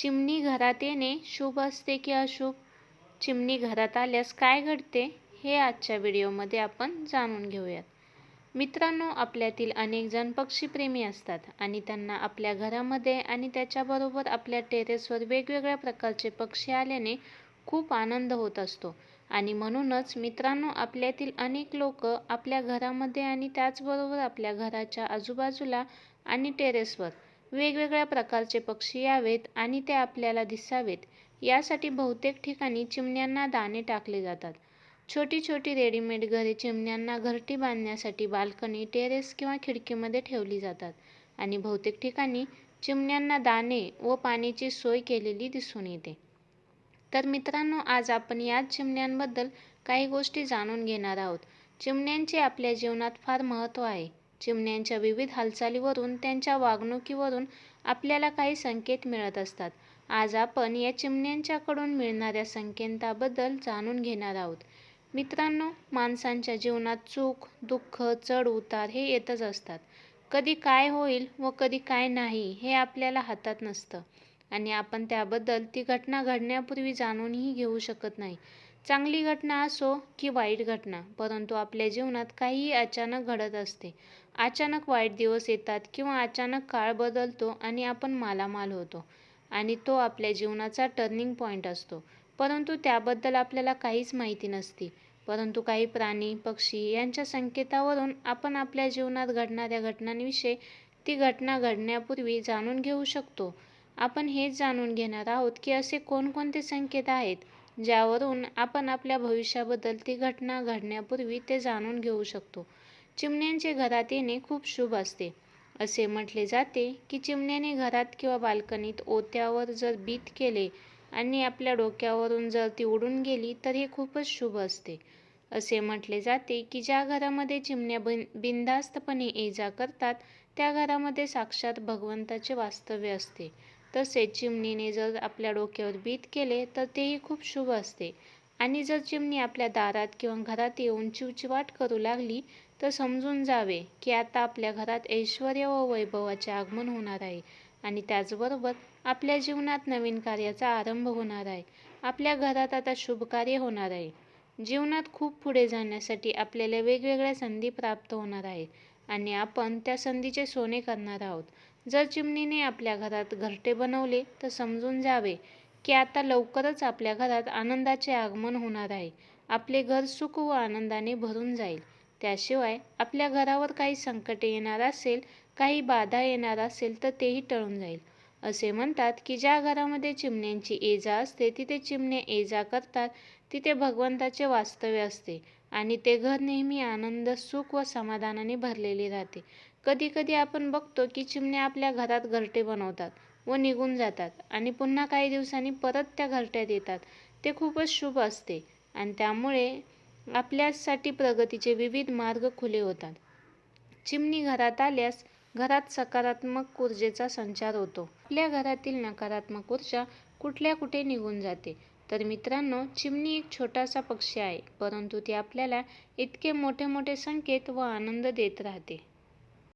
चिमणी घरात येणे शुभ असते की अशुभ? चिमणी घरात आल्यास काय घडते? हे आजच्या व्हिडिओमध्ये आपण जाणून घेऊयात. मित्रांनो आपल्यातील अनेक जण पक्षीप्रेमी असतात आणि त्यांना आपल्या घरामध्ये आणि त्याच्याबरोबर आपल्या टेरेसवर वेगवेगळ्या प्रकारचे पक्षी आल्याने खूप आनंद होत असतो. आणि म्हणूनच मित्रांनो आपल्यातील अनेक लोक आपल्या घरामध्ये आणि त्याचबरोबर आपल्या घराच्या आजूबाजूला आणि टेरेसवर वेगवेगळ्या प्रकारचे पक्षी यावेत आणि ते आपल्याला दिसावेत. यासाठी बहुतेक ठिकाणी चिमण्यांना दाणे टाकले जातात. छोटी छोटी रेडीमेड घरे चिमण्यांना घरटी बांधण्यासाठी बाल्कनी टेरेस किंवा खिडकीमध्ये ठेवली जातात आणि बहुतेक ठिकाणी चिमण्यांना दाणे व पाण्याची सोय केलेली दिसून येते. तर मित्रांनो आज आपण याच चिमण्यांबद्दल काही गोष्टी जाणून घेणार आहोत. चिमण्यांचे आपल्या जीवनात फार महत्त्व आहे. चिमण्यांच्या विविध हालचालीवरून त्यांच्या वागणुकीवरून आपल्याला काही संकेत मिळत असतात. आज आपण या चिमण्यांच्याकडून मिळणाऱ्या संकेताबद्दल जाणून घेणार आहोत. मित्रांनो माणसांच्या जीवनात चूक दुःख चढ उतार हे येतच असतात. कधी काय होईल व कधी काय नाही हे आपल्याला हातात नसतं. आणि आपण त्याबद्दल ती घटना घडण्यापूर्वी जाणूनही घेऊ शकत नाही. चांगली घटना असो की वाईट घटना परंतु आपल्या जीवनात काहीही अचानक घडत असते. अचानक वाईट दिवस येतात किंवा अचानक काळ बदलतो आणि आपण मालामाल होतो आणि तो आपल्या जीवनाचा टर्निंग पॉईंट असतो. परंतु त्याबद्दल आपल्याला काहीच माहिती नसते. परंतु काही प्राणी पक्षी यांच्या संकेतावरून आपण आपल्या जीवनात घडणाऱ्या घटनांविषयी ती घटना घडण्यापूर्वी जाणून घेऊ शकतो. आपण हेच जाणून घेणार आहोत की असे कोणकोणते संकेत आहेत? ज्यावरून आपण आपल्या भविष्याबद्दल ती घटना घडण्यापूर्वी ते जाणून घेऊ शकतो. चिमण्यांचे घरात येणे खूप शुभ असते. असे म्हटले जाते की चिमण्याने घरात किंवा बाल्कनीत ओत्यावर जर बीत केले आणि आपल्या डोक्यावरून जर ती उडून गेली तर हे खूपच शुभ असते. असे म्हटले जाते की ज्या घरामध्ये चिमण्या बिन बिनधास्तपणे ये जा करतात त्या घरामध्ये साक्षात भगवंताचे वास्तव्य असते. तसेच चिमणीने जर आपल्या डोक्यावर बीत केले तर तेही खूप शुभ असते. आणि जर चिमणी आपल्या दारात किंवा घरात येऊन चिवचिवाट करू लागली तर समजून जावे की आता आपल्या घरात ऐश्वर व वैभवाचे आगमन होणार आहे आणि त्याचबरोबर आपल्या जीवनात नवीन कार्याचा आरंभ होणार आहे. आपल्या घरात आता शुभ कार्य होणार आहे. जीवनात खूप पुढे जाण्यासाठी आपल्याला वेगवेगळ्या संधी प्राप्त होणार आहेत आणि आपण त्या संधीचे सोने करणार आहोत. जर चिमणीने आपल्या घरात घरटे बनवले तर समजून जावे की आता लवकरच आपल्या घरात आनंदाचे आगमन होणार आहे. आपले घर सुख व आनंदाने भरून जाईल. त्याशिवाय आपल्या घरावर काही संकटे येणार असेल काही बाधा येणार असेल तर तेही टळून जाईल. असे म्हणतात की ज्या घरामध्ये चिमण्यांची ये जा असते तिथे चिमण्या ये जा करतात तिथे भगवंताचे वास्तव्य असते. आणि ते घर नेहमी आनंद सुख व समाधानाने भरलेले राहते. कधी कधी आपण बघतो की चिमण्या आपल्या घरात घरटे बनवतात व निघून जातात आणि पुन्हा काही दिवसांनी परत त्या घरट्यात येतात. ते खूपच शुभ असते आणि त्यामुळे आपल्यासाठी प्रगतीचे विविध मार्ग खुले होतात. चिमणी घरात आल्यास घरात सकारात्मक ऊर्जेचा संचार होतो. आपल्या घरातील नकारात्मक ऊर्जा कुठल्या कुठे निघून जाते? तर मित्रांनो चिमणी एक छोटासा पक्षी आहे परंतु ती आपल्याला इतके मोठे मोठे संकेत व आनंद देत राहते.